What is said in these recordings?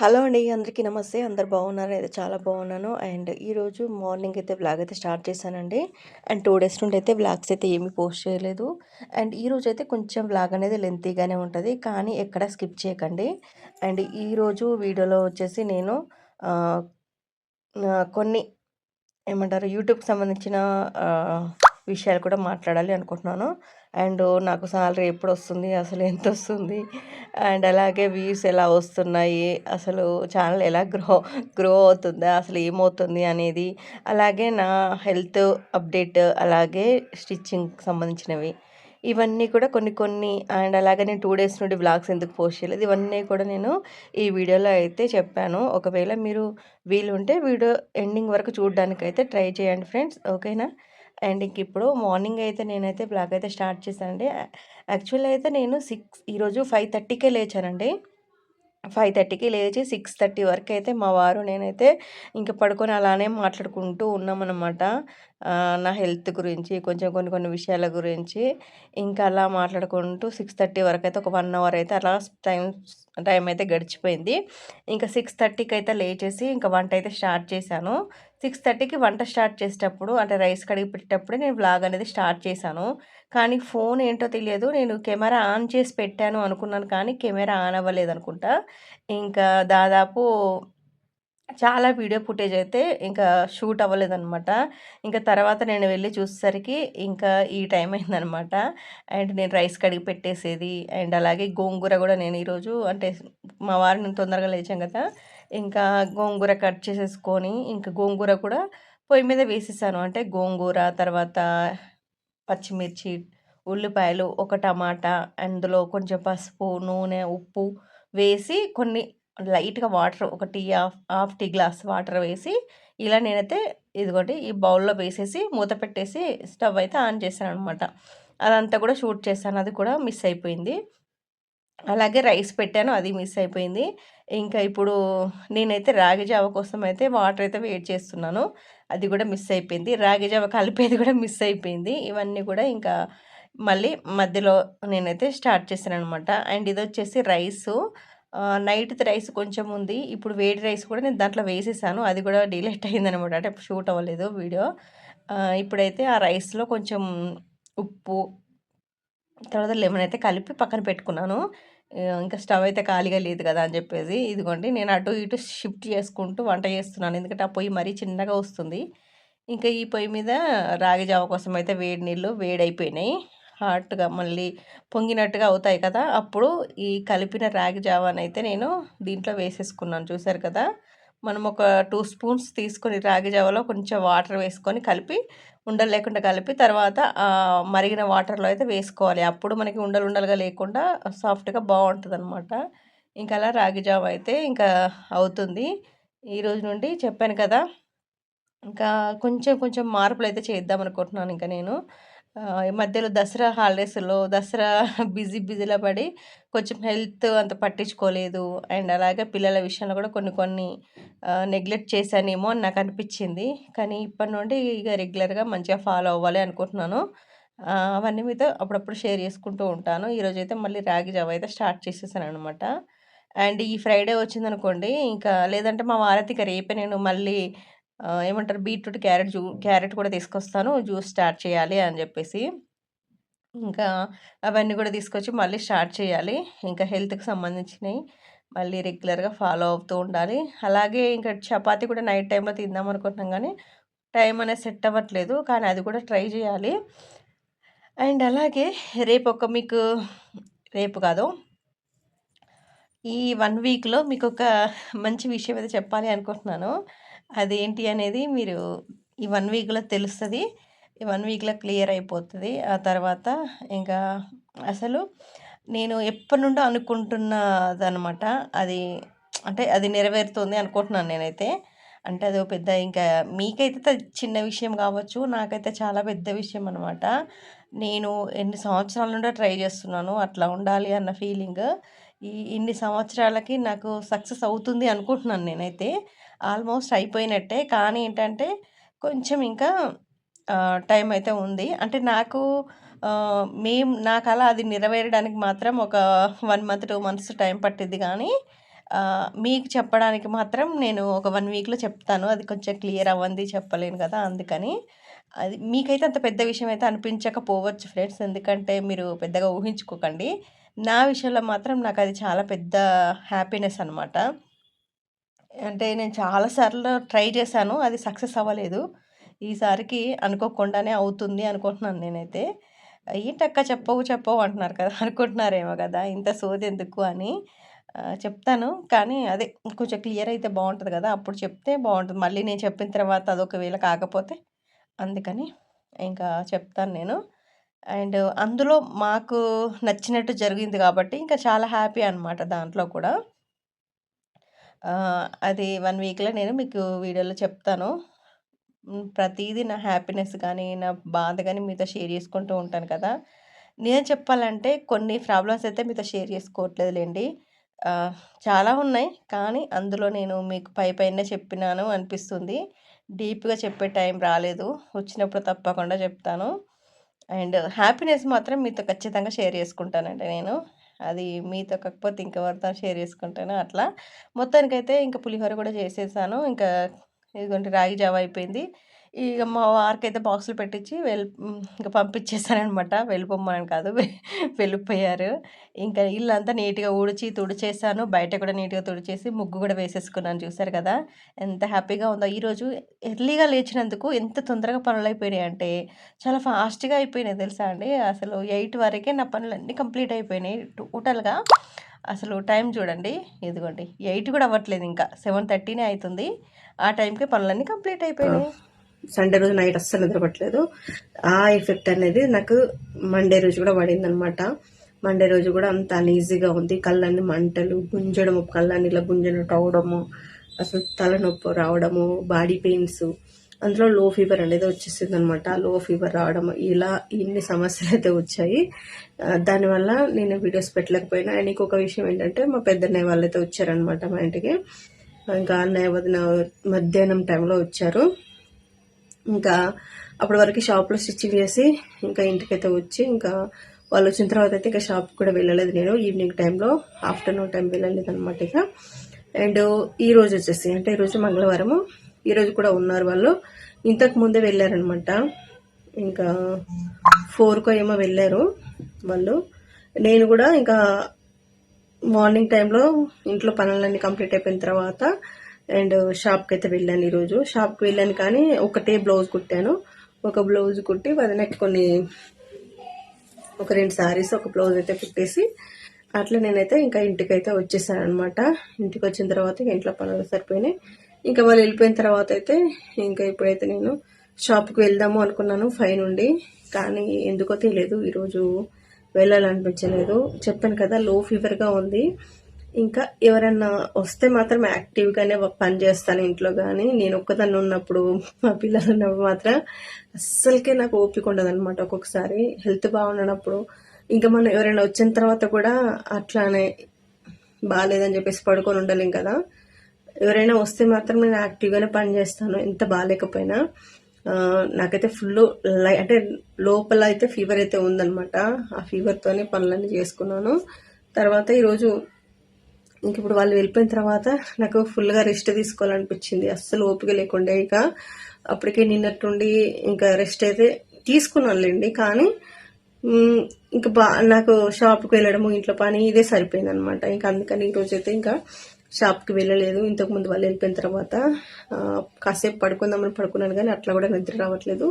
Hello అండి. అందరికీ నమస్తే. అందరు బాగున్నారు అయితే చాలా బాగున్నాను. అండ్ ఈరోజు మార్నింగ్ అయితే బ్లాగ్ అయితే స్టార్ట్ చేశానండి. అండ్ టూ డేస్ నుండి అయితే బ్లాగ్స్ అయితే ఏమీ పోస్ట్ చేయలేదు. అండ్ ఈరోజు అయితే కొంచెం వ్లాగ్ అనేది లెంతీగానే ఉంటుంది కానీ ఎక్కడ స్కిప్ చేయకండి. అండ్ ఈరోజు వీడియోలో వచ్చేసి నేను కొన్ని ఏమంటారు యూట్యూబ్‌కి సంబంధించిన విషయాలు కూడా మాట్లాడాలి అనుకుంటున్నాను. అండ్ నాకు సాలరీ ఎప్పుడు వస్తుంది అసలు ఎంత వస్తుంది అండ్ అలాగే వ్యూస్ ఎలా వస్తున్నాయి? అసలు ఛానల్ ఎలా గ్రో గ్రో అవుతుందా? అసలు ఏమవుతుంది అనేది, అలాగే నా హెల్త్ అప్డేట్, అలాగే స్టిచ్చింగ్‌కి సంబంధించినవి. ఇవన్నీ కూడా కొన్ని కొన్ని అండ్ అలాగే నేను టూ డేస్ నుండి వ్లాగ్స్ ఎందుకు పోస్ట్ చేయలేదు? ఇవన్నీ కూడా నేను ఈ వీడియోలో అయితే చెప్పాను. ఒకవేళ మీరు వీలుంటే వీడియో ఎండింగ్ వరకు చూడడానికైతే ట్రై చేయండి ఫ్రెండ్స్. ఓకేనా? అండ్ ఇంక ఇప్పుడు మార్నింగ్ అయితే నేనైతే బ్లాగ్ అయితే స్టార్ట్ చేశానండి. యాక్చువల్ అయితే నేను సిక్స్ ఈరోజు 5:30కే లేచానండి. 5:30కి లేచి సిక్స్ థర్టీ వరకు అయితే మా వారు నేనైతే ఇంక పడుకొని అలానే మాట్లాడుకుంటూ ఉన్నామన్నమాట నా హెల్త్ గురించి, కొంచెం కొన్ని కొన్ని విషయాల గురించి. ఇంకా అలా మాట్లాడుకుంటూ సిక్స్ థర్టీ వరకు అయితే ఒక వన్ అవర్ అయితే అలా టైం టైం అయితే గడిచిపోయింది. ఇంకా 6:30కి అయితే లేచేసి ఇంకా వంట అయితే స్టార్ట్ చేశాను. 6:30కి వంట స్టార్ట్ చేసేటప్పుడు అంటే రైస్ కడిగి పెట్టేటప్పుడే నేను వ్లాగ్ అనేది స్టార్ట్ చేశాను. కానీ ఫోన్ ఏంటో తెలియదు. నేను కెమెరా ఆన్ చేసి పెట్టాను అనుకున్నాను కానీ కెమెరా ఆన్ అవ్వలేదు అనుకుంటా ఇంకా దాదాపు చాలా వీడియో ఫుటేజ్ అయితే ఇంకా షూట్ అవ్వలేదనమాట. ఇంకా తర్వాత నేను వెళ్ళి చూసేసరికి ఇంకా ఈ టైం అయిందనమాట. అండ్ నేను రైస్ కడిగి పెట్టేసేది అండ్ అలాగే గోంగూర కూడా నేను ఈరోజు అంటే మా వారిని తొందరగా లేచాం కదా! ఇంకా గోంగూర కట్ చేసేసుకొని ఇంకా గోంగూర కూడా పొయ్యి మీద వేసేసాను. అంటే గోంగూర, తర్వాత పచ్చిమిర్చి, ఉల్లిపాయలు, ఒక టమాటా, అందులో కొంచెం పసుపు, నూనె, ఉప్పు వేసి కొన్ని లైట్‌గా వాటర్ ఒక tea half half tea glass water వేసి ఇలా నేనైతే ఇదిగోటి ఈ బౌల్‌లో వేసేసి మూత పెట్టేసి స్టవ్ అయితే ఆన్ చేశాననమాట. అదంతా కూడా షూట్ చేశాను. అది కూడా మిస్ అయిపోయింది. అలాగే రైస్ పెట్టాను. అది మిస్ అయిపోయింది. ఇంకా ఇప్పుడు నేనైతే రాగి జావ కోసం అయితే వాటర్ అయితే వెయిట్ చేస్తున్నాను. అది కూడా మిస్ అయిపోయింది. రాగి జావ కలిపేది కూడా మిస్ అయిపోయింది. ఇవన్నీ కూడా ఇంకా మళ్ళీ మధ్యలో నేనైతే స్టార్ట్ చేశాను అనమాట అండ్ ఇది వచ్చేసి రైసు నైట్‌ది రైస్ కొంచెం ఉంది. ఇప్పుడు వేడి రైస్ కూడా నేను దాంట్లో వేసేసాను. అది కూడా డిలీట్ అయిందనమాట. అంటే షూట్ అవ్వలేదు వీడియో. ఇప్పుడైతే ఆ రైస్‌లో కొంచెం ఉప్పు తర్వాత లెమన్ అయితే కలిపి పక్కన పెట్టుకున్నాను. ఇంకా స్టవ్ అయితే ఖాళీగా లేదు కదా! అని చెప్పేసి ఇదిగోండి నేను అటు ఇటు షిఫ్ట్ చేసుకుంటూ వంట చేస్తున్నాను. ఎందుకంటే ఆ పొయ్యి మరీ చిన్నగా వస్తుంది. ఇంకా ఈ పొయ్యి మీద రాగి జావ కోసం అయితే వేడి నీళ్ళు వేడైపోయినాయి. హాట్‌గా మళ్ళీ పొంగినట్టుగా అవుతాయి కదా! అప్పుడు ఈ కలిపిన రాగి జావనైతే నేను దీంట్లో వేసేసుకున్నాను. చూసారు కదా! మనం ఒక టూ స్పూన్స్ తీసుకొని రాగి జావలో కొంచెం వాటర్ వేసుకొని కలిపి ఉండలు లేకుండా కలిపి తర్వాత మరిగిన వాటర్‌లో అయితే వేసుకోవాలి. అప్పుడు మనకి ఉండలు ఉండలుగా లేకుండా సాఫ్ట్‌గా బావుంటదనమాట. ఇంక అలా రాగి జావ అయితే ఇంకా అవుతుంది. ఈరోజు నుండి చెప్పాను కదా! ఇంకా కొంచెం కొంచెం మార్పులు అయితే చేద్దామనుకుంటున్నాను ఇంకా నేను. ఈ మధ్యలో దసరా హాలిడేస్‌లో దసరా బిజీ బిజీలో పడి కొంచెం హెల్త్ అంత పట్టించుకోలేదు. అండ్ అలాగే పిల్లల విషయంలో కూడా కొన్ని కొన్ని నెగ్లెక్ట్ చేశానేమో అని నాకు అనిపించింది కానీ ఇప్పటి నుండి ఇక రెగ్యులర్‌గా మంచిగా ఫాలో అవ్వాలి అనుకుంటున్నాను. అవన్నీ మీతో అప్పుడప్పుడు షేర్ చేసుకుంటూ ఉంటాను. ఈరోజైతే మళ్ళీ రాగి జావ అయితే స్టార్ట్ చేసేసాననమాట. అండ్ ఈ ఫ్రైడే వచ్చిందనుకోండి ఇంకా లేదంటే మా వారైతే ఇక రేపే నేను మళ్ళీ ఏమంటారు బీట్రూట్, క్యారెట్ జూ క్యారెట్ కూడా తీసుకొస్తాను. జ్యూస్ స్టార్ట్ చేయాలి అని చెప్పేసి ఇంకా అవన్నీ కూడా తీసుకొచ్చి మళ్ళీ స్టార్ట్ చేయాలి. ఇంకా హెల్త్‌కి సంబంధించినవి మళ్ళీ రెగ్యులర్‌గా ఫాలో అవుతూ ఉండాలి. అలాగే ఇంకా చపాతీ కూడా నైట్ టైంలో తిందాం అనుకుంటున్నాం కానీ టైం అనేది సెట్ అవ్వట్లేదు. కానీ అది కూడా ట్రై చేయాలి అండ్ అలాగే రేపు ఒక మీకు రేపు కాదు ఈ వన్ వీక్‌లో మీకొక మంచి విషయం అయితే చెప్పాలి అనుకుంటున్నాను. అదేంటి అనేది మీరు ఈ వన్ వీక్‌లో తెలుస్తుంది ఈ వన్ వీక్‌లో క్లియర్ అయిపోతుంది ఆ తర్వాత ఇంకా అసలు నేను ఎప్పటి నుండో అనుకుంటున్నదనమాట. అది అంటే అది నెరవేరుతుంది అనుకుంటున్నాను నేనైతే. అంటే అది పెద్ద ఇంకా మీకైతే చిన్న విషయం కావచ్చు నాకైతే చాలా పెద్ద విషయం అనమాట. నేను ఎన్ని సంవత్సరాల నుండో ట్రై చేస్తున్నాను అట్లా ఉండాలి అన్న ఫీలింగ్. ఈ ఇన్ని సంవత్సరాలకి నాకు సక్సెస్ అవుతుంది అనుకుంటున్నాను నేనైతే. ఆల్మోస్ట్ అయిపోయినట్టే. కానీ ఏంటంటే కొంచెం ఇంకా టైం అయితే ఉంది. అంటే నాకు మేము నాకు అలా అది నెరవేరడానికి మాత్రం ఒక one month, two months time పట్టింది కానీ మీకు చెప్పడానికి మాత్రం నేను ఒక వన్ వీక్‌లో చెప్తాను. అది కొంచెం క్లియర్ అవ్వంది చెప్పలేను కదా! అందుకని. అది మీకైతే అంత పెద్ద విషయం అయితే అనిపించకపోవచ్చు ఫ్రెండ్స్. ఎందుకంటే మీరు పెద్దగా ఊహించుకోకండి. నా విషయంలో మాత్రం నాకు అది చాలా పెద్ద హ్యాపీనెస్ అనమాట. అంటే నేను చాలా సార్లు ట్రై చేశాను. అది సక్సెస్ అవ్వలేదు. ఈసారికి అనుకోకుండానే అవుతుంది అనుకుంటున్నాను నేనైతే. ఏంటక్క చెప్పవు చెప్పవు అంటున్నారు కదా! అనుకుంటున్నారేమో కదా! ఇంత సోదెందుకు అని. చెప్తాను. కానీ అదే కొంచెం క్లియర్ అయితే బాగుంటుంది కదా! అప్పుడు చెప్తే బాగుంటుంది మళ్ళీ నేను చెప్పిన తర్వాత అదొకవేళ కాకపోతే అందుకని ఇంకా చెప్తాను నేను. అండ్ అందులో మాకు నచ్చినట్టు జరిగింది కాబట్టి ఇంకా చాలా హ్యాపీ అనమాట దాంట్లో కూడా. అది వన్ వీక్‌లో నేను మీకు వీడియోలో చెప్తాను. ప్రతిదీ నా హ్యాపీనెస్ కానీ నా బాధ కానీ మీతో షేర్ చేసుకుంటూ ఉంటాను కదా! నేను చెప్పాలంటే కొన్ని ప్రాబ్లమ్స్ అయితే మీతో షేర్ చేసుకోవట్లేదు లేండి చాలా ఉన్నాయి. కానీ అందులో నేను మీకు పై పైన చెప్పినాను అనిపిస్తుంది. డీప్‌గా చెప్పే టైం రాలేదు. వచ్చినప్పుడు తప్పకుండా చెప్తాను. అండ్ హ్యాపీనెస్ మాత్రం మీతో ఖచ్చితంగా షేర్ చేసుకుంటానండి నేను. అది మీతో కాకపోతే ఇంకెవరితో షేర్ చేసుకుంటాను అట్లా. మొత్తానికైతే ఇంక పులిహోర కూడా చేసేసాను. ఇంకా ఇదిగోండి రాగి జావ అయిపోయింది. ఇక మా వారికైతే బాక్సులు పెట్టించి వెళ్ళి ఇంకా ఇంక వెళ్ళిపోమ్మని కాదు. వెళ్ళిపోయారు. ఇంకా ఇల్లంతా నీట్‌గా ఊడిచి తుడిచేసాను. బయట కూడా నీట్‌గా తుడిచేసి ముగ్గు కూడా వేసేసుకున్నాను చూసారు కదా! ఎంత హ్యాపీగా ఉందో. ఈరోజు ఎర్లీగా లేచినందుకు ఎంత తొందరగా పనులు అయిపోయినాయి అంటే చాలా ఫాస్ట్‌గా అయిపోయినాయి తెలుసా అండి. అసలు ఎయిట్ వరకే నా పనులన్నీ కంప్లీట్ అయిపోయినాయి టోటల్‌గా. అసలు టైం చూడండి. ఇదిగోండి ఎయిట్ కూడా అవ్వట్లేదు ఇంకా. సెవెన్ థర్టీనే అవుతుంది ఆ టైంకే పనులన్నీ కంప్లీట్ అయిపోయినాయి. సండే రోజు నైట్ అస్సలు నిద్రపట్టలేదు. ఆ ఎఫెక్ట్ అనేది నాకు మండే రోజు కూడా పడిందనమాట. మండే రోజు కూడా అంత అనీజీగా ఉంది. కళ్ళన్నీ మంటలు, గుంజడము, కళ్ళన్నీ ఇలా గుంజనట్టు అవడము అసలు తలనొప్పి రావడము, బాడీ పెయిన్స్, అందులో లో ఫీవర్ అనేది వచ్చేసిందనమాట. లో ఫీవర్ రావడం ఇలా ఇన్ని సమస్యలు అయితే వచ్చాయి. దానివల్ల నేను వీడియోస్ పెట్టలేకపోయినా. అండ్ ఇంకొక విషయం ఏంటంటే మా పెద్దన్నయ్య వాళ్ళైతే వచ్చారనమాట మా ఇంటికి. ఇంకా అన్నయ్య, వదిన మధ్యాహ్నం టైంలో వచ్చారు. ఇంకా అప్పటి వరకు షాప్‌లో స్టిచ్చింగ్ చేసి ఇంకా ఇంటికైతే వచ్చి ఇంకా వాళ్ళు వచ్చిన తర్వాత అయితే ఇంకా షాప్‌కి కూడా వెళ్ళలేదు నేను. ఈవినింగ్ టైంలో ఆఫ్టర్‌నూన్ టైం వెళ్ళలేదు అనమాట ఇక. అండ్ ఈరోజు వచ్చేసి అంటే ఈరోజు మంగళవారము. ఈరోజు కూడా ఉన్నారు వాళ్ళు. ఇంతకు ముందే వెళ్ళారనమాట. ఇంకా ఫోర్కో ఏమో వెళ్ళారు వాళ్ళు. నేను కూడా ఇంకా మార్నింగ్ టైంలో ఇంట్లో పనులన్నీ కంప్లీట్ అయిపోయిన తర్వాత అండ్ షాప్‌కి అయితే వెళ్ళాను ఈరోజు. షాప్‌కి వెళ్ళాను కానీ ఒకటే బ్లౌజ్ కుట్టాను. ఒక బ్లౌజ్ కుట్టి వదనకి కొన్ని ఒక రెండు శారీస్, ఒక బ్లౌజ్ అయితే కుట్టేసి అట్లా నేనైతే ఇంకా ఇంటికైతే వచ్చేసాననమాట. ఇంటికి వచ్చిన తర్వాత ఇంట్లో పనులు సరిపోయినాయి. ఇంకా వాళ్ళు వెళ్ళిపోయిన తర్వాత అయితే ఇంకా ఇప్పుడైతే నేను షాప్‌కి వెళ్దాము అనుకున్నాను 5 నుండి. కానీ ఎందుకో తెలియదు ఈరోజు వెళ్ళాలనిపించలేదు. చెప్పాను కదా లో ఫీవర్‌గా ఉంది. ఇంకా ఎవరన్నా వస్తే మాత్రం యాక్టివ్‌గానే పని చేస్తాను ఇంట్లో కానీ నేను ఒక్కదాన్ని ఉన్నప్పుడు, మా పిల్లలు ఉన్నప్పుడు మాత్రం అస్సలకే నాకు ఓపిక ఉండదు అనమాట ఒక్కొక్కసారి. హెల్త్ బాగుండనప్పుడు ఇంకా మనం ఎవరైనా వచ్చిన తర్వాత కూడా అట్లానే బాగాలేదని చెప్పేసి పడుకొని ఉండలేం కదా! ఎవరైనా వస్తే మాత్రం నేను యాక్టివ్‌గానే పని చేస్తాను. ఎంత బాగాలేకపోయినా నాకైతే ఫుల్ లై అంటే లోపల అయితే ఫీవర్ అయితే ఉందనమాట. ఆ ఫీవర్‌తోనే పనులన్నీ చేసుకున్నాను. తర్వాత ఈరోజు ఇంక ఇప్పుడు వాళ్ళు వెళ్ళిపోయిన తర్వాత నాకు ఫుల్‌గా రెస్ట్ తీసుకోవాలనిపించింది. అస్సలు ఓపిక లేకుండే ఇక. అప్పటికే నిన్నట్టుండి ఇంకా రెస్ట్ అయితే తీసుకున్నానులేండి కానీ ఇంకా బా నాకు షాప్‌కి వెళ్ళడము, ఇంట్లో పని ఇదే సరిపోయిందనమాట. ఇంకా అందుకని ఈరోజైతే ఇంకా షాప్‌కి వెళ్ళలేదు. ఇంతకుముందు వాళ్ళు వెళ్ళిపోయిన తర్వాత కాసేపు పడుకుందామని పడుకున్నాను కానీ అట్లా కూడా నిద్ర రావట్లేదు.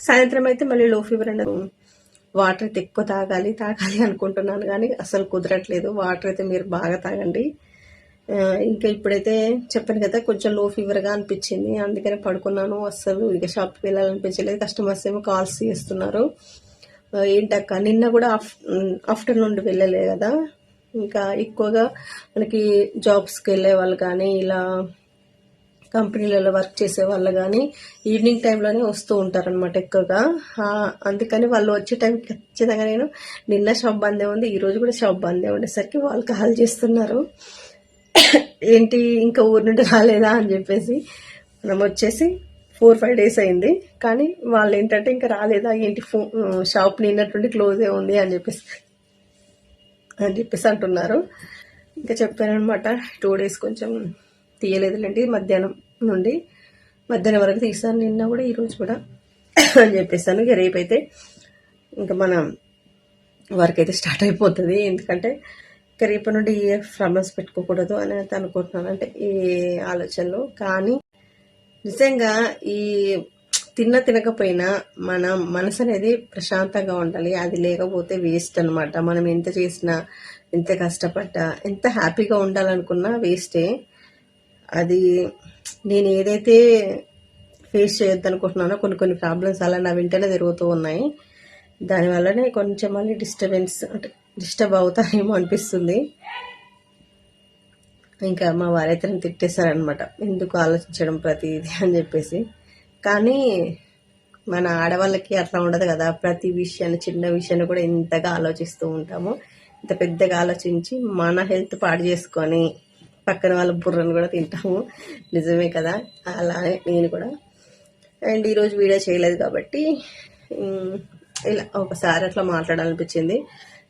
సాయంత్రం అయితే మళ్ళీ లో ఫీవర్ అండ్ వాటర్ అయితే ఎక్కువ తాగాలి, తాగాలి అనుకుంటున్నాను కానీ అసలు కుదరట్లేదు. వాటర్ అయితే మీరు బాగా తాగండి. ఇంకా ఇప్పుడైతే చెప్పాను కదా! కొంచెం లో ఫీవర్‌గా అనిపించింది. అందుకనే పడుకున్నాను. అస్సలు ఇక షాప్‌కి వెళ్ళాలనిపించలేదు. కస్టమర్స్ ఏమో కాల్స్ చేస్తున్నారు. ఏంటక్క నిన్న కూడా ఆఫ్ ఆఫ్టర్‌నూన్ వెళ్ళలేదు వెళ్ళలే కదా! ఇంకా ఎక్కువగా మనకి జాబ్స్‌కి వెళ్ళే వాళ్ళు కానీ, ఇలా కంపెనీలలో వర్క్ చేసే వాళ్ళు కానీ ఈవినింగ్ టైంలోనే వస్తూ ఉంటారనమాట ఎక్కువగా. అందుకని వాళ్ళు వచ్చే టైంకి ఖచ్చితంగా నేను నిన్న షాప్ బందే ఉంది. ఈరోజు కూడా షాప్ బందే ఉండేసరికి వాళ్ళు కాల్ చేస్తున్నారు. ఏంటి ఇంకా ఊరు నుండి రాలేదా అని చెప్పేసి. మనం వచ్చేసి 4, 5 డేస్ అయింది. కానీ వాళ్ళు ఏంటంటే ఇంకా రాలేదా ఏంటి ఫో షాప్ నిన్నటువంటి క్లోజే ఉంది అని చెప్పేసి అని చెప్పేసి అంటున్నారు. ఇంకా చెప్పానమాట టూ డేస్ కొంచెం తీయలేదులేండి మధ్యాహ్నం నుండి మధ్యాహ్నం వరకు తీస్తాను నిన్న కూడా ఈరోజు కూడా అని చెప్పేసాను ఇక రేపైతే ఇంకా మన వర్క్ అయితే స్టార్ట్ అయిపోతుంది. ఎందుకంటే ఇక రేపు నుండి ఏ ప్రాబ్లమ్స్ పెట్టుకోకూడదు అని అయితే అనుకుంటున్నాను. అంటే ఈ ఆలోచనలు. కానీ నిజంగా ఈ తిన్న తినకపోయినా మన మనసు అనేది ప్రశాంతంగా ఉండాలి. అది లేకపోతే వేస్ట్ అనమాట మనం ఎంత చేసినా ఎంత కష్టపడ్డా ఎంత హ్యాపీగా ఉండాలనుకున్నా వేస్టే. అది నేను ఏదైతే ఫేస్ చేయొద్దు అనుకుంటున్నానో కొన్ని కొన్ని ప్రాబ్లమ్స్ అలా నా వెంటనే జరుగుతూ ఉన్నాయి. దానివల్లనే కొంచెం మళ్ళీ డిస్టర్బెన్స్ అంటే డిస్టర్బ్ అవుతానేమో అనిపిస్తుంది. ఇంకా మా వారైతే నన్ను తిట్టేశారనమాట ఎందుకు ఆలోచించడం ప్రతిదీ అని చెప్పేసి. కానీ మన ఆడవాళ్ళకి అట్లా ఉండదు కదా. ప్రతి విషయాన్ని చిన్న విషయాన్ని కూడా ఇంతగా ఆలోచిస్తూ ఉంటాము. ఇంత పెద్దగా ఆలోచించి మన హెల్త్ పాడు చేసుకొని పక్కన వాళ్ళ బుర్రను కూడా తింటాము. నిజమే కదా? అలానే నేను కూడా. అండ్ ఈరోజు వీడియో చేయలేదు కాబట్టి ఇలా ఒకసారి అట్లా మాట్లాడాలనిపించింది.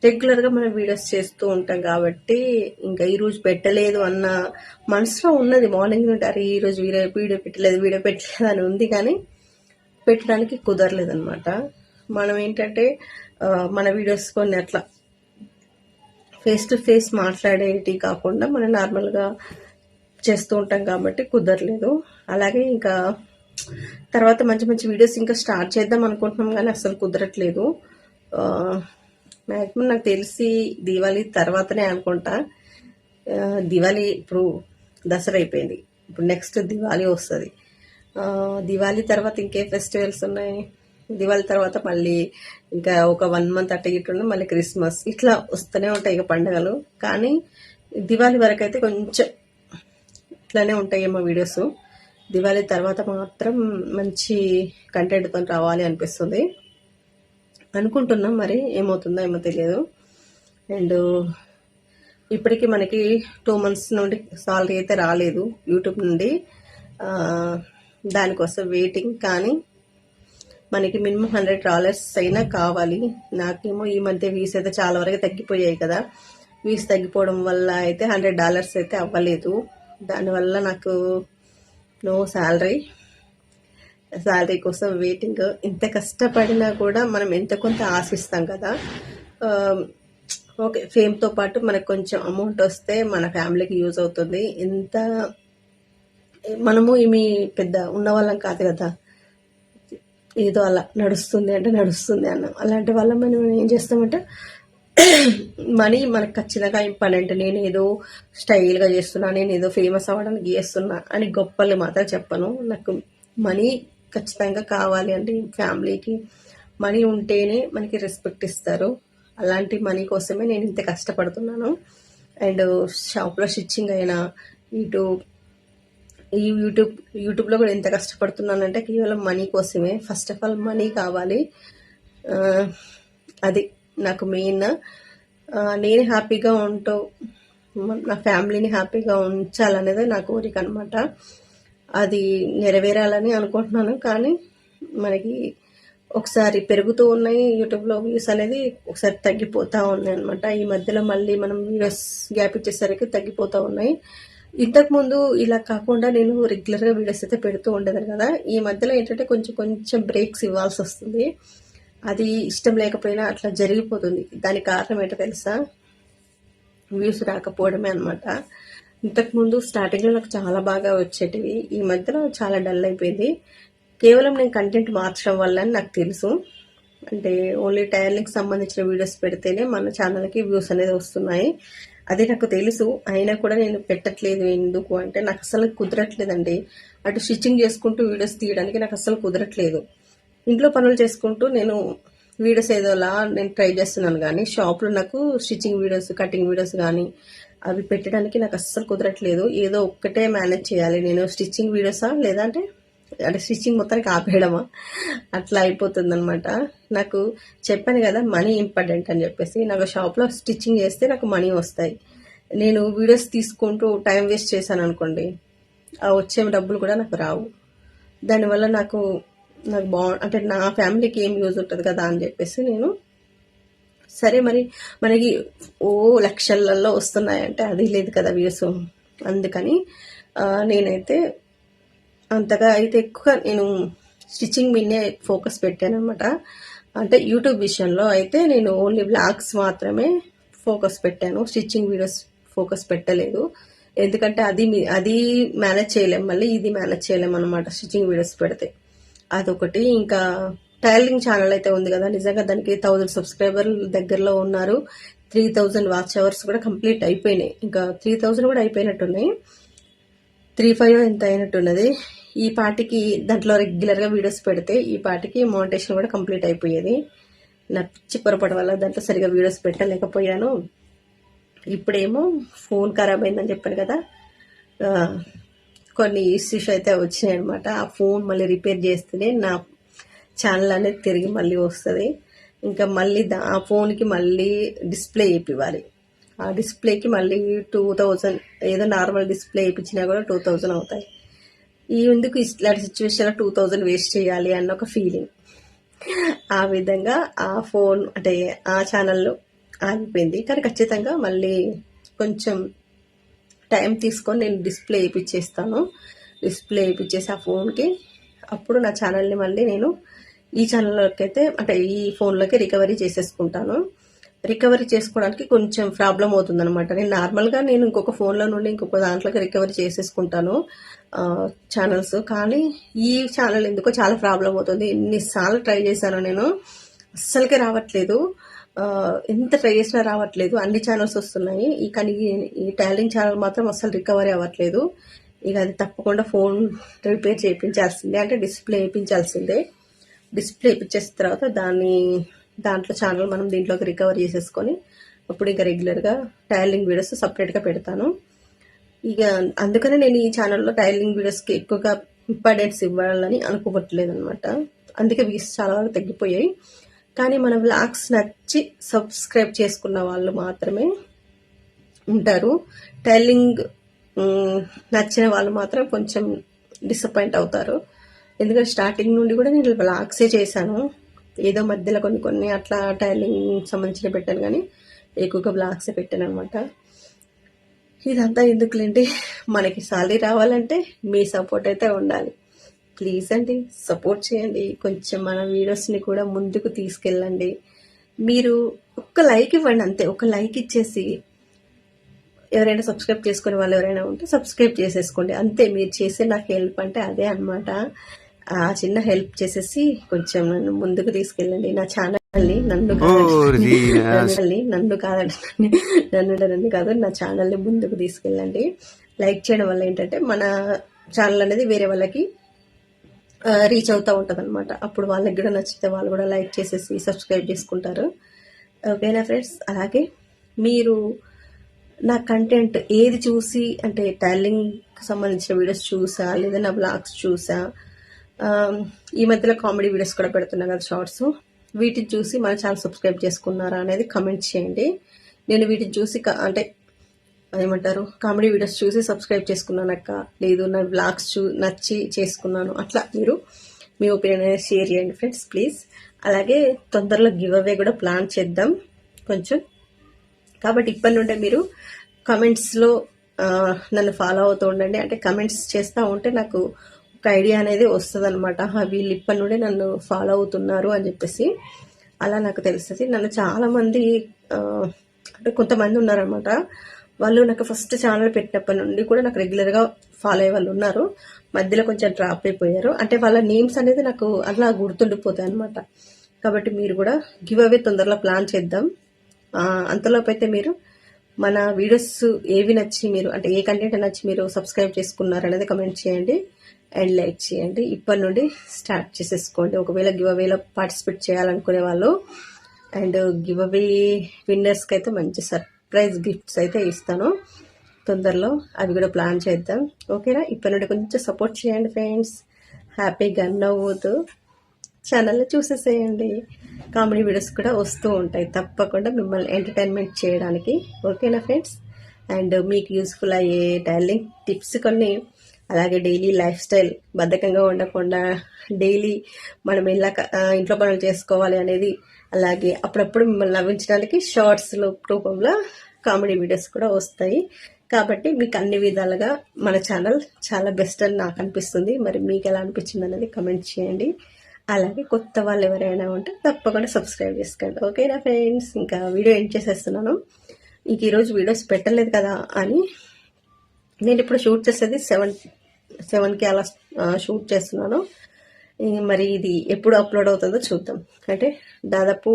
రెగ్యులర్గా మనం వీడియోస్ చేస్తూ ఉంటాం కాబట్టి ఇంకా ఈరోజు పెట్టలేదు అన్న మనసులో ఉన్నది. మార్నింగ్ నుండి అరే ఈరోజు వీడియో వీడియో పెట్టలేదు వీడియో పెట్టలేదు అని ఉంది కానీ పెట్టడానికి కుదరలేదు అనమాట మనం ఏంటంటే మన వీడియోస్ కొన్ని అట్లా ఫేస్ టు ఫేస్ మాట్లాడేటి కాకుండా మనం నార్మల్గా చేస్తూ ఉంటాం కాబట్టి కుదరలేదు. అలాగే ఇంకా తర్వాత మంచి మంచి వీడియోస్ ఇంకా స్టార్ట్ చేద్దాం అనుకుంటున్నాం కానీ అసలు కుదరట్లేదు. మ్యాక్సిమం నాకు తెలిసి దివాళీ తర్వాతనే అనుకుంటా. దివాళీ ఇప్పుడు దసరా అయిపోయింది. ఇప్పుడు నెక్స్ట్ దివాళీ వస్తుంది. దివాళీ తర్వాత ఇంకే ఫెస్టివల్స్ ఉన్నాయి. దివాళి తర్వాత మళ్ళీ ఇంకా ఒక వన్ మంత్ అట్ట ఇట్టుండి మళ్ళీ క్రిస్మస్ ఇట్లా వస్తూనే ఉంటాయి ఇక పండుగలు. కానీ దివాళి వరకు అయితే కొంచెం ఇట్లానే ఉంటాయేమో వీడియోస్. దివాళీ తర్వాత మాత్రం మంచి కంటెంట్తో రావాలి అనిపిస్తుంది. అనుకుంటున్నాం మరి ఏమవుతుందో ఏమో తెలియదు. అండ్ ఇప్పటికీ మనకి టూ మంత్స్ నుండి సాలరీ అయితే రాలేదు యూట్యూబ్ నుండి. దానికోసం వెయిటింగ్ కానీ మనకి మినిమం హండ్రెడ్ డాలర్స్ అయినా కావాలి. నాకేమో ఈ మధ్య వీస్ అయితే చాలా వరకు తగ్గిపోయాయి కదా. వీస్ తగ్గిపోవడం వల్ల అయితే హండ్రెడ్ డాలర్స్ అయితే అవ్వలేదు. దానివల్ల నాకు నో శాలరీ శాలరీ కోసం వెయిటింగ్ ఇంత కష్టపడినా కూడా మనం ఎంత కొంత ఆశిస్తాం కదా. ఓకే ఫేమ్తో పాటు మనకు కొంచెం అమౌంట్ వస్తే మన ఫ్యామిలీకి యూజ్ అవుతుంది. ఎంత మనము ఇవి పెద్ద ఉన్నవాళ్ళం కాదు కదా. ఏదో అలా నడుస్తుంది అంటే నడుస్తుంది అన్నాం. అలాంటి వల్ల మనం ఏం చేస్తామంటే మనీ మనకు ఖచ్చితంగా ఇంపార్టెంట్. నేను ఏదో స్టైల్గా చేస్తున్నా నేను ఏదో ఫేమస్ అవ్వడానికి చేస్తున్నా అని గొప్పలు మాత్రం చెప్పను. నాకు మనీ ఖచ్చితంగా కావాలి అంటే ఫ్యామిలీకి మనీ ఉంటేనే మనకి రెస్పెక్ట్ ఇస్తారు. అలాంటి మనీ కోసమే నేను ఇంత కష్టపడుతున్నాను. అండ్ షాప్లో స్టిచ్చింగ్ అయినా ఇటు ఈ యూట్యూబ్ యూట్యూబ్లో కూడా ఎంత కష్టపడుతున్నానంటే కేవలం మనీ కోసమే. ఫస్ట్ ఆఫ్ ఆల్ మనీ కావాలి. అది నాకు మెయిన్ నేను హ్యాపీగా ఉంటూ నా ఫ్యామిలీని హ్యాపీగా ఉంచాలనేది నా కోరిక అనమాట అది నెరవేరాలని అనుకుంటున్నాను. కానీ మనకి ఒకసారి పెరుగుతూ ఉన్నాయి యూట్యూబ్లో వ్యూస్ అనేది ఒకసారి తగ్గిపోతూ ఉన్నాయి అనమాట ఈ మధ్యలో మళ్ళీ మనం వీడియోస్ గ్యాప్ ఇచ్చేసరికి తగ్గిపోతూ ఉన్నాయి. ఇంతకు ముందు ఇలా కాకుండా నేను రెగ్యులర్గా వీడియోస్ అయితే పెడుతూ ఉండేదాన్ని కదా. ఈ మధ్యలో ఏంటంటే కొంచెం కొంచెం బ్రేక్స్ ఇవ్వాల్సి వస్తుంది. అది ఇష్టం లేకపోయినా అట్లా జరిగిపోతుంది. దానికి కారణం ఏంటో తెలుసా? వ్యూస్ రాకపోవడమే అనమాట ఇంతకుముందు స్టార్టింగ్లో నాకు చాలా బాగా వచ్చేటివి. ఈ మధ్యలో చాలా డల్ అయిపోయింది. కేవలం నేను కంటెంట్ మార్చడం వల్ల అని నాకు తెలుసు. అంటే ఓన్లీ టైర్లింగ్ సంబంధించిన వీడియోస్ పెడితేనే మన ఛానల్కి వ్యూస్ అనేది వస్తున్నాయి. అదే నాకు తెలుసు అయినా కూడా నేను పెట్టట్లేదు ఎందుకు అంటే నాకు అసలు కుదరట్లేదండి. అటు స్టిచ్చింగ్ చేసుకుంటూ వీడియోస్ తీయడానికి నాకు అసలు కుదరట్లేదు. ఇంట్లో పనులు చేసుకుంటూ నేను వీడియోస్ ఏదోలా నేను ట్రై చేస్తున్నాను కానీ షాప్లో నాకు స్టిచ్చింగ్ వీడియోస్ కటింగ్ వీడియోస్ కానీ అవి పెట్టడానికి నాకు అస్సలు కుదరట్లేదు. ఏదో ఒక్కటే మేనేజ్ చేయాలి. నేను స్టిచ్చింగ్ వీడియోసా లేదంటే అంటే స్టిచ్చింగ్ మొత్తానికి ఆపేయడమా? అట్లా అయిపోతుంది అనమాట నాకు చెప్పాను కదా మనీ ఇంపార్టెంట్ అని చెప్పేసి. నాకు షాప్లో స్టిచ్చింగ్ చేస్తే నాకు మనీ వస్తాయి. నేను వీడియోస్ తీసుకుంటూ టైం వేస్ట్ చేశాను అనుకోండి ఆ వచ్చే డబ్బులు కూడా నాకు రావు. దానివల్ల నాకు నాకు బా అంటే నా ఫ్యామిలీకి ఏం యూజ్ ఉంటుంది కదా అని చెప్పేసి నేను సరే మరి మనకి ఓ లక్షలలో వస్తున్నాయంటే అది లేదు కదా వ్యూస్ అందుకని నేనైతే అంతగా అయితే ఎక్కువ నేను స్టిచ్చింగ్ మీదనే ఫోకస్ పెట్టాను అనమాట అంటే యూట్యూబ్ విషయంలో అయితే నేను ఓన్లీ బ్లాగ్స్ మాత్రమే ఫోకస్ పెట్టాను. స్టిచ్చింగ్ వీడియోస్ ఫోకస్ పెట్టలేదు. ఎందుకంటే అది మీ- అది మేనేజ్ చేయలేం. మళ్ళీ ఇది మేనేజ్ చేయలేం అనమాట స్టిచ్చింగ్ వీడియోస్ పెడితే. అదొకటి. ఇంకా టైలరింగ్ ఛానల్ అయితే ఉంది కదా. నిజంగా దానికి థౌజండ్ సబ్స్క్రైబర్ దగ్గరలో ఉన్నారు. త్రీ థౌజండ్ వాచ్ అవర్స్ కూడా కంప్లీట్ అయిపోయినాయి. ఇంకా త్రీ థౌజండ్ కూడా అయిపోయినట్టున్నాయి. త్రీ ఫైవ్ ఎంత అయినట్టున్నది ఈ పాటికి దాంట్లో రెగ్యులర్గా వీడియోస్ పెడితే ఈ పాటికి మౌంటేషన్ కూడా కంప్లీట్ అయిపోయేది. నా పిచ్చి పొరపాటు వల్ల దాంట్లో సరిగా వీడియోస్ పెట్టలేకపోయాను. ఇప్పుడేమో ఫోన్ ఖరాబ్ అయిందని చెప్పాను కదా కొన్ని ఇష్యూస్ అయితే వచ్చినాయి అనమాట ఆ ఫోన్ మళ్ళీ రిపేర్ చేస్తేనే నా ఛానల్ అనేది తిరిగి మళ్ళీ వస్తుంది. ఇంకా మళ్ళీ దా ఆ ఫోన్కి మళ్ళీ డిస్ప్లే వేపివ్వాలి డిస్ప్లేకి మళ్ళీ టూ థౌజండ్ ఏదో నార్మల్ డిస్ప్లే వేయించినా కూడా టూ థౌజండ్ అవుతాయి. ఈ ఎందుకు ఇట్లాంటి సిచ్యువేషన్లో టూ థౌజండ్ వేస్ట్ చేయాలి అన్న ఒక ఫీలింగ్ ఆ విధంగా ఆ ఫోన్ అంటే ఆ ఛానల్లో ఆగిపోయింది. కానీ ఖచ్చితంగా మళ్ళీ కొంచెం టైం తీసుకొని నేను డిస్ప్లే వేయించేస్తాను. డిస్ప్లే వేయించేసి ఆ ఫోన్కి అప్పుడు నా ఛానల్ని మళ్ళీ నేను ఈ ఛానల్లోకి అయితే అంటే ఈ ఫోన్లోకి రికవరీ చేసేసుకుంటాను. రికవరీ చేసుకోవడానికి కొంచెం ప్రాబ్లం అవుతుంది అనమాట నేను నార్మల్గా నేను ఇంకొక ఫోన్లో నుండి ఇంకొక దాంట్లోకి రికవరీ చేసేసుకుంటాను ఛానల్స్ కానీ ఈ ఛానల్ ఎందుకో చాలా ప్రాబ్లం అవుతుంది. ఎన్నిసార్లు ట్రై చేశాను నేను అస్సలకే రావట్లేదు. ఎంత ట్రై చేసినా రావట్లేదు. అన్ని ఛానల్స్ వస్తున్నాయి. ఈ కానీ ఈ- ఈ ఛానల్ మాత్రం అస్సలు రికవరీ అవ్వట్లేదు. ఇక అది తప్పకుండా ఫోన్ రిపేర్ చేయించాల్సిందే. అంటే డిస్ప్లే వేయించాల్సిందే. డిస్ప్లే వేయించేసిన తర్వాత దాన్ని దాంట్లో ఛానల్ మనం దీంట్లోకి రికవర్ చేసేసుకొని అప్పుడు ఇంకా రెగ్యులర్గా టైలింగ్ వీడియోస్ సపరేట్గా పెడతాను. ఇక అందుకనే నేను ఈ ఛానల్లో టైలింగ్ వీడియోస్కి ఎక్కువగా ఇంపార్టెన్స్ ఇవ్వాలని అనుకోవట్లేదు అనమాట అందుకే వీస్ చాలా వరకు తగ్గిపోయాయి. కానీ మన వ్లాగ్స్ నచ్చి సబ్స్క్రైబ్ చేసుకున్న వాళ్ళు మాత్రమే ఉంటారు. టైలింగ్ నచ్చిన వాళ్ళు మాత్రం కొంచెం డిసప్పాయింట్ అవుతారు. ఎందుకంటే స్టార్టింగ్ నుండి కూడా నేను వ్లాగ్సే చేశాను. ఏదో మధ్యలో కొన్ని కొన్ని అట్లా టైలింగ్ సంబంధించిన పెట్టాను కానీ ఎక్కువగా బ్లాక్సే పెట్టాను అనమాట ఇదంతా ఎందుకులేండి? మనకి సాలరీ రావాలంటే మీ సపోర్ట్ అయితే ఉండాలి. ప్లీజ్ అండి సపోర్ట్ చేయండి. కొంచెం మన వీడియోస్ని కూడా ముందుకు తీసుకెళ్ళండి. మీరు ఒక్క లైక్ ఇవ్వండి అంతే. ఒక లైక్ ఇచ్చేసి ఎవరైనా సబ్స్క్రైబ్ చేసుకునే వాళ్ళు ఎవరైనా ఉంటే సబ్స్క్రైబ్ చేసేసుకోండి. అంతే మీరు చేసే నాకు హెల్ప్ అంటే అదే అన్నమాట. ఆ చిన్న హెల్ప్ చేసేసి కొంచెం నన్ను ముందుకు తీసుకెళ్ళండి. నా ఛానల్ని నన్ను నన్ను కాదండి. నన్ను నన్ను కాదు నా ఛానల్ని ముందుకు తీసుకెళ్ళండి. లైక్ చేయడం వల్ల ఏంటంటే మన ఛానల్ అనేది వేరే వాళ్ళకి రీచ్ అవుతూ ఉంటుంది అనమాట అప్పుడు వాళ్ళకి కూడా నచ్చితే వాళ్ళు కూడా లైక్ చేసేసి సబ్స్క్రైబ్ చేసుకుంటారు. ఓకేనా ఫ్రెండ్స్? అలాగే మీరు నా కంటెంట్ ఏది చూసి అంటే టైలింగ్ సంబంధించిన వీడియోస్ చూసా లేదా నా బ్లాగ్స్ చూసా ఈ మధ్యలో కామెడీ వీడియోస్ కూడా పెడుతున్నాను కదా షార్ట్స్. వీటిని చూసి మన ఛానల్ సబ్స్క్రైబ్ చేసుకున్నారా అనేది కమెంట్ చేయండి. నేను వీటిని చూసి అంటే ఏమంటారు కామెడీ వీడియోస్ చూసి సబ్స్క్రైబ్ చేసుకున్నాను అక్క. లేదు నా బ్లాగ్స్ చూ నచ్చి చేసుకున్నాను. అట్లా మీరు మీ ఒపీనియన్ అనేది షేర్ చేయండి ఫ్రెండ్స్ ప్లీజ్. అలాగే తొందరలో గివ్ అవే కూడా ప్లాన్ చేద్దాం కొంచెం. కాబట్టి ఇప్పటి నుండే మీరు కమెంట్స్లో నన్ను ఫాలో అవుతూ ఉండండి. అంటే కమెంట్స్ చేస్తూ ఉంటే నాకు ఐడియా అనేది వస్తుంది అనమాట వీళ్ళు ఇప్పటి నుండే నన్ను ఫాలో అవుతున్నారు అని చెప్పేసి. అలా నాకు తెలుస్తుంది. నన్ను చాలామంది అంటే కొంతమంది ఉన్నారనమాట వాళ్ళు నాకు ఫస్ట్ ఛానల్ పెట్టినప్పటి నుండి కూడా నాకు రెగ్యులర్గా ఫాలో అయ్యే వాళ్ళు ఉన్నారు. మధ్యలో కొంచెం డ్రాప్ అయిపోయారు. అంటే వాళ్ళ నేమ్స్ అనేది నాకు అలా గుర్తుండిపోతాయి అనమాట కాబట్టి మీరు కూడా గివ్ అవే తొందరలో ప్లాన్ చేద్దాం. ఆ, అంతలోపు అయితే మీరు మన వీడియోస్ ఏవి నచ్చి మీరు అంటే ఏ కంటెంట్ నచ్చి మీరు సబ్స్క్రైబ్ చేసుకున్నారు అనేది కమెంట్ చేయండి. అండ్ లైక్ చేయండి. ఇప్పటి నుండి స్టార్ట్ చేసేసుకోండి. ఒకవేళ గివ్ అవేలో పార్టిసిపేట్ చేయాలనుకునే వాళ్ళు అండ్ గివ్ అవే విన్నర్స్కి అయితే మంచి సర్ప్రైజ్ గిఫ్ట్స్ అయితే ఇస్తాను. తొందరలో అవి కూడా ప్లాన్ చేద్దాం. ఓకేనా ఇప్పటి నుండి కొంచెం సపోర్ట్ చేయండి ఫ్రెండ్స్ హ్యాపీగా నవ్వుతూ ఛానల్లో చూసేసేయండి. కామెడీ వీడియోస్ కూడా వస్తూ ఉంటాయి. తప్పకుండా మిమ్మల్ని ఎంటర్టైన్మెంట్ చేయడానికి. ఓకేనా ఫ్రెండ్స్ అండ్ మీకు యూస్ఫుల్ అయ్యే టైలింగ్ టిప్స్ కొన్ని అలాగే డైలీ లైఫ్ స్టైల్ బద్ధకంగా ఉండకుండా డైలీ మనం ఎలా క- ఇంట్లో పనులు చేసుకోవాలి అనేది అలాగే అప్పుడప్పుడు మిమ్మల్ని నవ్వించడానికి షార్ట్స్ రూపంలో కామెడీ వీడియోస్ కూడా వస్తాయి. కాబట్టి మీకు అన్ని విధాలుగా మన ఛానల్ చాలా బెస్ట్ అని నాకు అనిపిస్తుంది. మరి మీకు ఎలా అనిపించింది అనేది కమెంట్ చేయండి. అలాగే కొత్త వాళ్ళు ఎవరైనా ఉంటే తప్పకుండా సబ్స్క్రైబ్ చేసుకోండి. ఓకేనా ఫ్రెండ్స్? ఇంకా వీడియో ఎండ్ చేసేస్తున్నాను. ఇంక ఈరోజు వీడియోస్ పెట్టలేదు కదా అని నేను ఇప్పుడు షూట్ చేసేది సెవెన్ సెవెన్కి అలా షూట్ చేస్తున్నాను. మరి ఇది ఎప్పుడు అప్లోడ్ అవుతుందో చూద్దాం. అంటే దాదాపు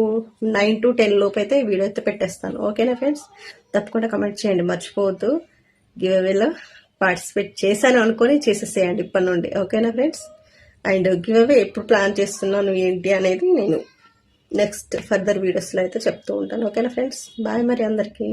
నైన్ టు టెన్ లోపు అయితే వీడియో అయితే పెట్టేస్తాను. ఓకేనా ఫ్రెండ్స్? తప్పకుండా కమెంట్ చేయండి. మర్చిపోవద్దు. గివ్ అవేలో పార్టిసిపేట్ చేశాను అనుకొని చేసేసేయండి ఇప్పటి నుండి. ఓకేనా ఫ్రెండ్స్? అండ్ గివ్ అవే ఎప్పుడు ప్లాన్ చేస్తున్నాను ఏంటి అనేది నేను నెక్స్ట్ ఫర్దర్ వీడియోస్లో అయితే చెప్తూ ఉంటాను. ఓకేనా ఫ్రెండ్స్? బాయ్ మరి అందరికీ.